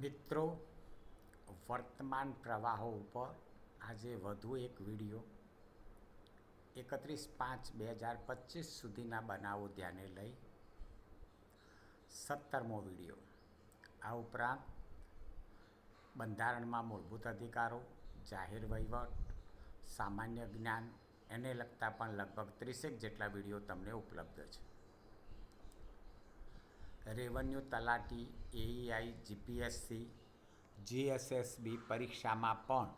મિત્રો, વર્તમાન પ્રવાહો ઉપર આજે વધુ એક વીડિયો, એકત્રીસ પાંચ બે હજાર પચીસ સુધીના બનાવો ધ્યાને લઈ સત્તરમો વીડિયો. આ ઉપરાંત બંધારણમાં મૂળભૂત અધિકારો, જાહેર વહીવટ, સામાન્ય જ્ઞાન, એને લગતા પણ લગભગ ત્રીસેક જેટલા વીડિયો તમને ઉપલબ્ધ છે. રેવન્યુ તલાટી એઈઆઈ જીપીએસસી જીએસએસબી પરીક્ષામાં પણ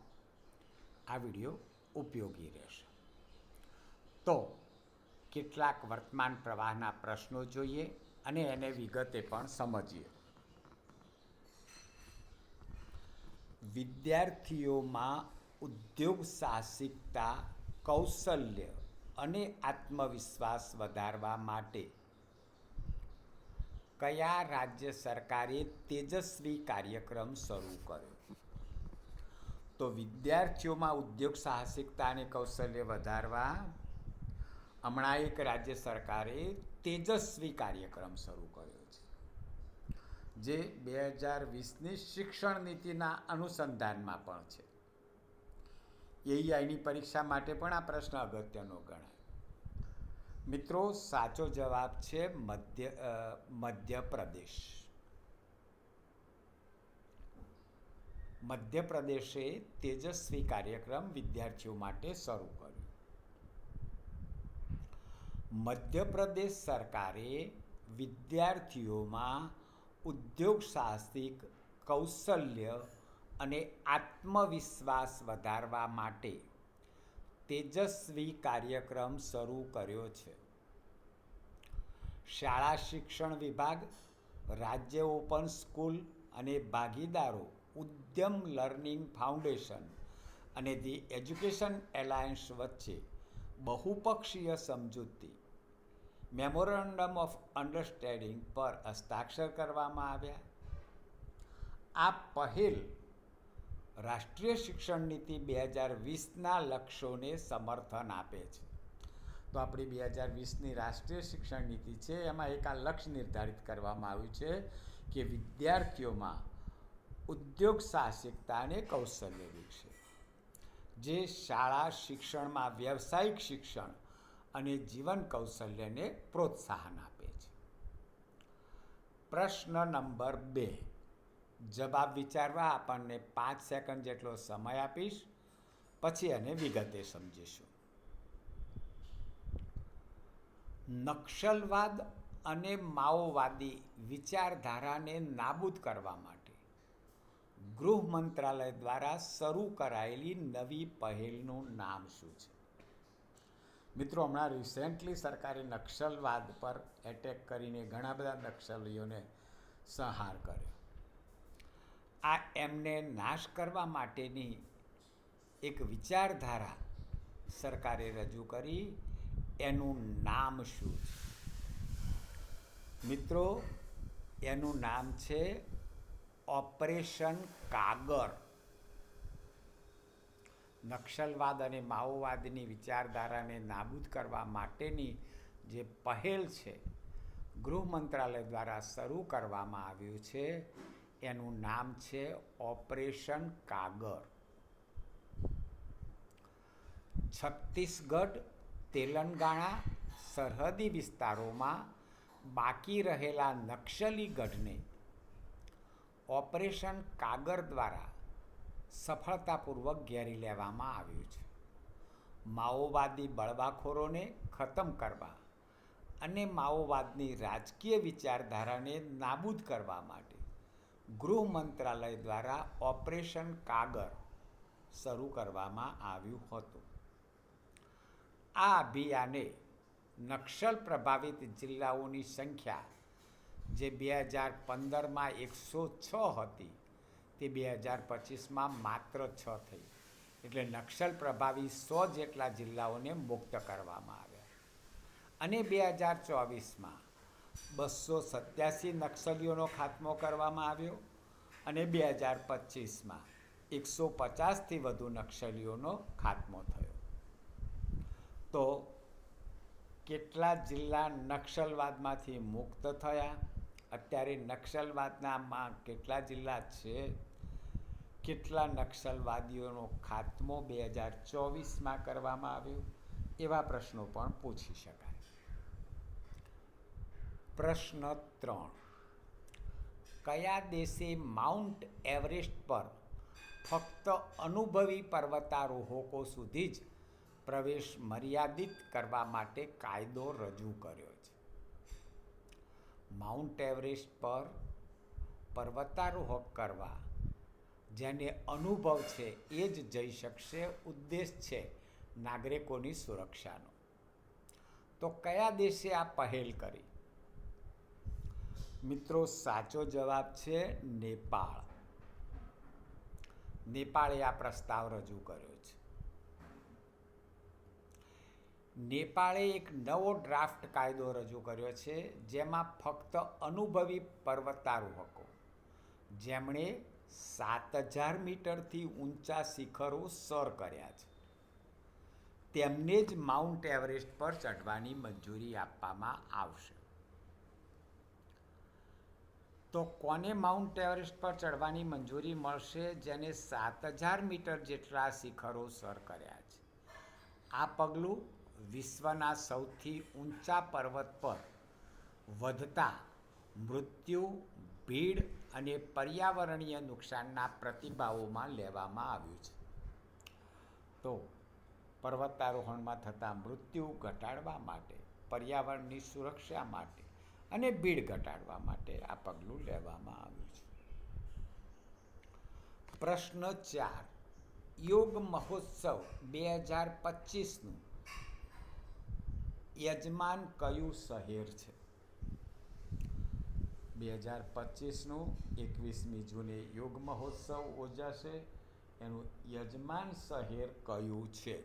આ વીડિયો ઉપયોગી રહેશે. તો કેટલાક વર્તમાન પ્રવાહના પ્રશ્નો જોઈએ અને એને વિગતે પણ સમજીએ. વિદ્યાર્થીઓમાં ઉદ્યોગ સાહસિકતા, કૌશલ્ય અને આત્મવિશ્વાસ વધારવા માટે કયા રાજ્ય સરકારે તેજસ્વી કાર્યક્રમ શરૂ કર્યો? તો વિદ્યાર્થીઓમાં ઉદ્યોગ સાહસિકતા અને કૌશલ્ય વધારવા, હમણાં એક રાજ્ય સરકારે તેજસ્વી કાર્યક્રમ શરૂ કર્યો છે, જે બે હજાર વીસની શિક્ષણ નીતિના અનુસંધાનમાં પણ છે. એઈઆઈની પરીક્ષા માટે પણ આ પ્રશ્ન અગત્યનો ગણાય. મિત્રો, સાચો જવાબ છે મધ્ય મધ્યપ્રદેશ. મધ્યપ્રદેશે તેજસ્વી કાર્યક્રમ વિદ્યાર્થીઓ માટે શરૂ કર્યો. મધ્યપ્રદેશ સરકારે વિદ્યાર્થીઓમાં ઉદ્યોગ સાહસિક, કૌશલ્ય અને આત્મવિશ્વાસ વધારવા માટે તેજસ્વી કાર્યક્રમ શરૂ કર્યો છે. શાળા શિક્ષણ વિભાગ, રાજ્ય ઓપન સ્કૂલ અને ભાગીદારો, ઉદ્યમ લર્નિંગ ફાઉન્ડેશન અને ધી એજ્યુકેશન એલાયન્સ વચ્ચે બહુપક્ષીય સમજૂતી, મેમોરેન્ડમ ઓફ અન્ડરસ્ટેન્ડિંગ પર હસ્તાક્ષર કરવામાં આવ્યા. આ પહેલ રાષ્ટ્રીય શિક્ષણ નીતિ બે હજાર વીસના લક્ષ્યોને સમર્થન આપે છે. તો આપણી બે હજાર વીસની રાષ્ટ્રીય શિક્ષણ નીતિ છે, એમાં એક આ લક્ષ્ય નિર્ધારિત કરવામાં આવ્યું છે કે વિદ્યાર્થીઓમાં ઉદ્યોગ સાહસિકતા અને કૌશલ્ય વિકસે. જે શાળા શિક્ષણમાં વ્યવસાયિક શિક્ષણ અને જીવન કૌશલ્યને પ્રોત્સાહન આપે છે. પ્રશ્ન નંબર બે. જવાબ વિચારવા આપણને પાંચ સેકન્ડ જેટલો સમય આપીશ, પછી એને વિગતે સમજીશું. નક્સલવાદ અને માઓવાદી વિચારધારાને નાબૂદ કરવા માટે ગૃહ મંત્રાલય દ્વારા શરૂ કરાયેલી નવી પહેલનું નામ શું છે? મિત્રો, હમણાં રિસેન્ટલી સરકારે નક્સલવાદ પર એટેક કરીને ઘણા બધા નક્સલીઓને સંહાર કર્યો. આ એમને નાશ કરવા માટેની એક વિચારધારા સરકારે રજૂ કરી. એનું નામ શું છે? મિત્રો, એનું નામ છે ઓપરેશન કાગર નક્સલવાદ અને માઓવાદની વિચારધારાને નાબૂદ કરવા માટેની જે પહેલ છે, ગૃહ મંત્રાલય દ્વારા શરૂ કરવામાં આવ્યું છે. એનું નામ છે ઓપરેશન કાગર છત્તીસગઢ, તેલંગાણા, સરહદી વિસ્તારોમાં બાકી રહેલા નક્સલી ગઢને ઓપરેશન કાગર દ્વારા સફળતાપૂર્વક ઘેરી લેવામાં આવ્યું છે. માઓવાદી બળવાખોરોને ખતમ કરવા અને માઓવાદની રાજકીય વિચારધારાને નાબૂદ કરવા માટે ગૃહ મંત્રાલય દ્વારા ઓપરેશન કાગર શરૂ કરવામાં આવ્યું હતું. આ અભિયાને નક્સલ પ્રભાવિત જિલ્લાઓની સંખ્યા જે બે હજાર પંદરમાં એકસો છ હતી, તે બે હજાર પચીસમાં માત્ર છ થઈ. એટલે નક્સલ પ્રભાવી સો જેટલા જિલ્લાઓને મુક્ત કરવામાં આવ્યા. અને બે હજાર ચોવીસમાં બસો સત્યાસી નક્સલીઓનો ખાત્મો કરવામાં આવ્યો અને બે હજાર પચીસમાં એકસો પચાસથી વધુ નક્સલીઓનો ખાત્મો થયો. તો કેટલા જિલ્લા નક્સલવાદમાંથી મુક્ત થયા? અત્યારે નક્સલવાદનામાં કેટલા જિલ્લા છે? કેટલા નક્સલવાદીઓનો ખાત્મો બે હજાર ચોવીસમાં કરવામાં આવ્યો? એવા પ્રશ્નો પણ પૂછી શકાય. પ્રશ્ન ત્રણ. કયા દેશે માઉન્ટ એવરેસ્ટ પર ફક્ત અનુભવી પર્વતારોહકો સુધી જ પ્રવેશ મર્યાદિત કરવા માટે કાયદો રજૂ કર્યો છે? માઉન્ટ એવરેસ્ટ પર પર્વતારોહક કરવા જેને અનુભવ છે એ જ જઈ શકશે, ઉદ્દેશ છે નાગરિકોની સુરક્ષાનો. તો કયા દેશે આ પહેલ કરી? મિત્રો, સાચો જવાબ છે નેપાળ. નેપાળે આ પ્રસ્તાવ રજૂ કર્યો છે. નેપાળે એક નવો ડ્રાફ્ટ કાયદો રજૂ કર્યો છે, જેમાં ફક્ત અનુભવી પર્વતારોહકો, જેમણે સાત હજાર મીટરથી ઊંચા શિખરો સર કર્યા છે. તેમને જ માઉન્ટ એવરેસ્ટ પર ચઢવાની મંજૂરી આપવામાં આવશે. તો કોને માઉન્ટ એવરેસ્ટ પર ચડવાની મંજૂરી મળશે જેને સાત હજાર મીટર જેટલા શિખરો સર કર્યા છે? આ પગલું વિશ્વના સૌથી ઊંચા પર્વત પર વધતા મૃત્યુ, ભીડ અને પર્યાવરણીય નુકસાનના પ્રતિભાવોમાં લેવામાં આવ્યું છે. તો પર્વતારોહણમાં થતા મૃત્યુ ઘટાડવા માટે, પર્યાવરણની સુરક્ષા માટે અને ભીડ ઘટાડવા માટે આ પગલું લેવામાં આવ્યું છે. પ્રશ્ન ચાર. યોગ મહોત્સવ બે હજાર પચીસનું યજમાન કયું શહેર છે? બે હજાર પચીસનું એકવીસમી જૂને યોગ મહોત્સવ યોજાશે એનું યજમાન શહેર કયું છે?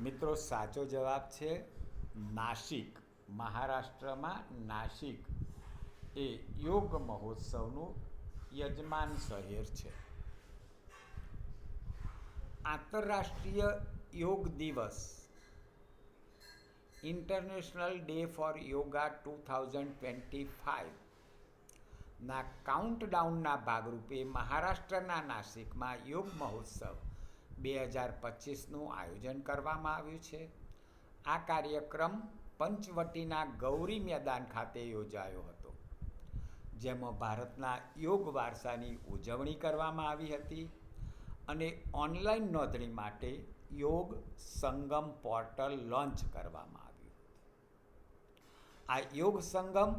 મિત્રો, સાચો જવાબ છે નાસિક, મહારાષ્ટ્રમાં નાસિક. એ યોગ મહોત્સવનું યજમાન શહેર છે. આંતરરાષ્ટ્રીય યોગ દિવસ. International day for yoga two thousand twenty ફાઇવના કાઉન્ટડાઉનના ભાગરૂપે મહારાષ્ટ્રના નાસિકમાં યોગ મહોત્સવ બે હજાર પચીસનું આયોજન કરવામાં આવ્યું છે. આ કાર્યક્રમ પંચવટીના ગૌરી મેદાન ખાતે યોજાયો હતો, જેમાં ભારતના યોગ વારસાની ઉજવણી કરવામાં આવી હતી અને ઓનલાઈન નોંધણી માટે યોગ સંગમ પોર્ટલ લોન્ચ કરવામાં આવ્યું આ યોગ સંગમ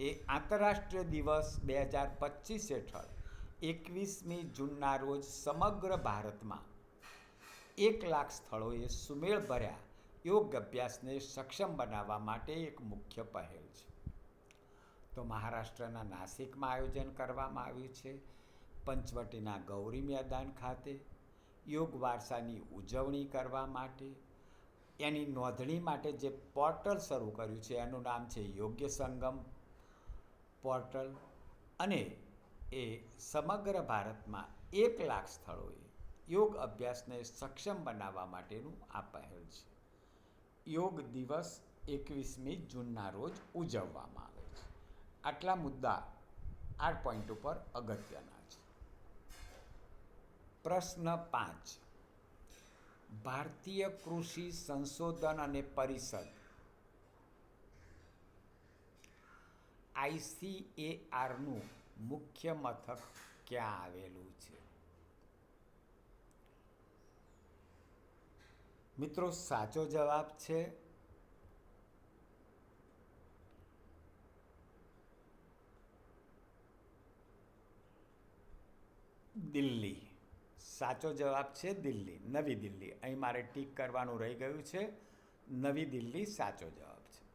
એ આંતરરાષ્ટ્રીય દિવસ બે હજાર પચીસ હેઠળ એકવીસમી જૂનના રોજ સમગ્ર ભારતમાં એક લાખ સ્થળોએ સુમેળ ભર્યા યોગ અભ્યાસને સક્ષમ બનાવવા માટે એક મુખ્ય પહેલ છે. તો મહારાષ્ટ્રના નાસિકમાં આયોજન કરવામાં આવ્યું છે. પંચવટીના ગૌરી મેદાન ખાતે યોગ વારસાની ઉજવણી કરવા માટે, એની નોંધણી માટે જે પોર્ટલ શરૂ કર્યું છે, એનું નામ છે યોગ્ય સંગમ પોર્ટલ. અને એ સમગ્ર ભારતમાં એક લાખ સ્થળોએ યોગ અભ્યાસને સક્ષમ બનાવવા માટેનું આ પહેલ છે. યોગ દિવસ એકવીસમી જૂનના રોજ ઉજવવામાં આવે છે. આટલા મુદ્દા આ પોઈન્ટ ઉપર અગત્યના છે. પ્રશ્ન પાંચ. ભારતીય કૃષિ સંશોધન અને પરિષદ આઈસીએઆરનું મુખ્ય મથક ક્યાં આવેલું છે? મિત્રો, સાચો જવાબ છે દિલ્હી. સાચો જવાબ છે દિલ્હી. નવી દિલ્હી. અહીં મારે ટીક કરવાનું રહી ગયું છે. નવી દિલ્હી સાચો જવાબ છે.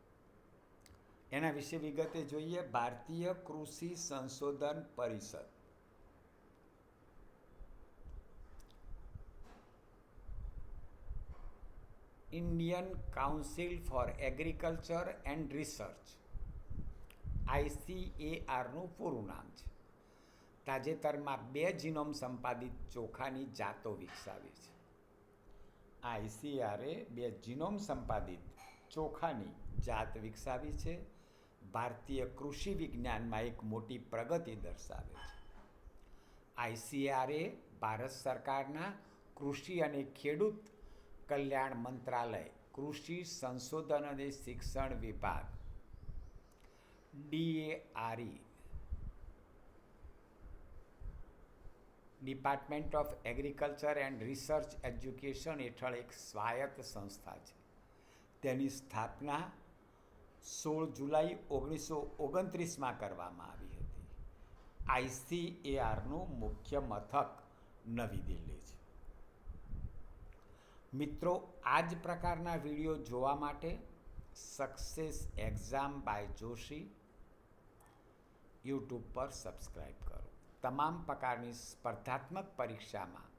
એના વિશે વિગતે જોઈએ. ભારતીય કૃષિ સંશોધન પરિષદ. Indian council for agriculture and research આઈસીએઆરનું પૂરું નામ છે. તાજેતરમાં બે જીનોમ સંપાદિત ચોખાની જાતો વિકસાવી છે. આઈસીઆરએ બે જીનોમ સંપાદિત ચોખાની જાત વિકસાવી છે. ભારતીય કૃષિ વિજ્ઞાનમાં એક મોટી પ્રગતિ દર્શાવે છે. આઈસીઆરએ ભારત સરકારના કૃષિ અને ખેડૂત કલ્યાણ મંત્રાલય, કૃષિ સંશોધન અને શિક્ષણ વિભાગ, DARE, department of agriculture and research education હેઠળ એક સ્વાયત્ત સંસ્થા છે. તેની સ્થાપના સોળ જુલાઈ ઓગણીસો ઓગણત્રીસમાં કરવામાં આવી હતી. આઈસીએઆરનું મુખ્ય મથક નવી દિલ્હી છે. મિત્રો આ જ પ્રકારના વીડિયો જોવા માટે success exam by Joshi YouTube પર સબસ્ક્રાઈબ કરો. તમામ પ્રકારની સ્પર્ધાત્મક પરીક્ષામાં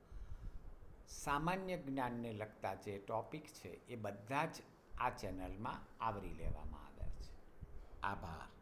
સામાન્ય જ્ઞાનને લગતા જે ટોપિક છે, એ બધા જ આ ચેનલમાં આવરી લેવામાં આવ્યા છે. આભાર.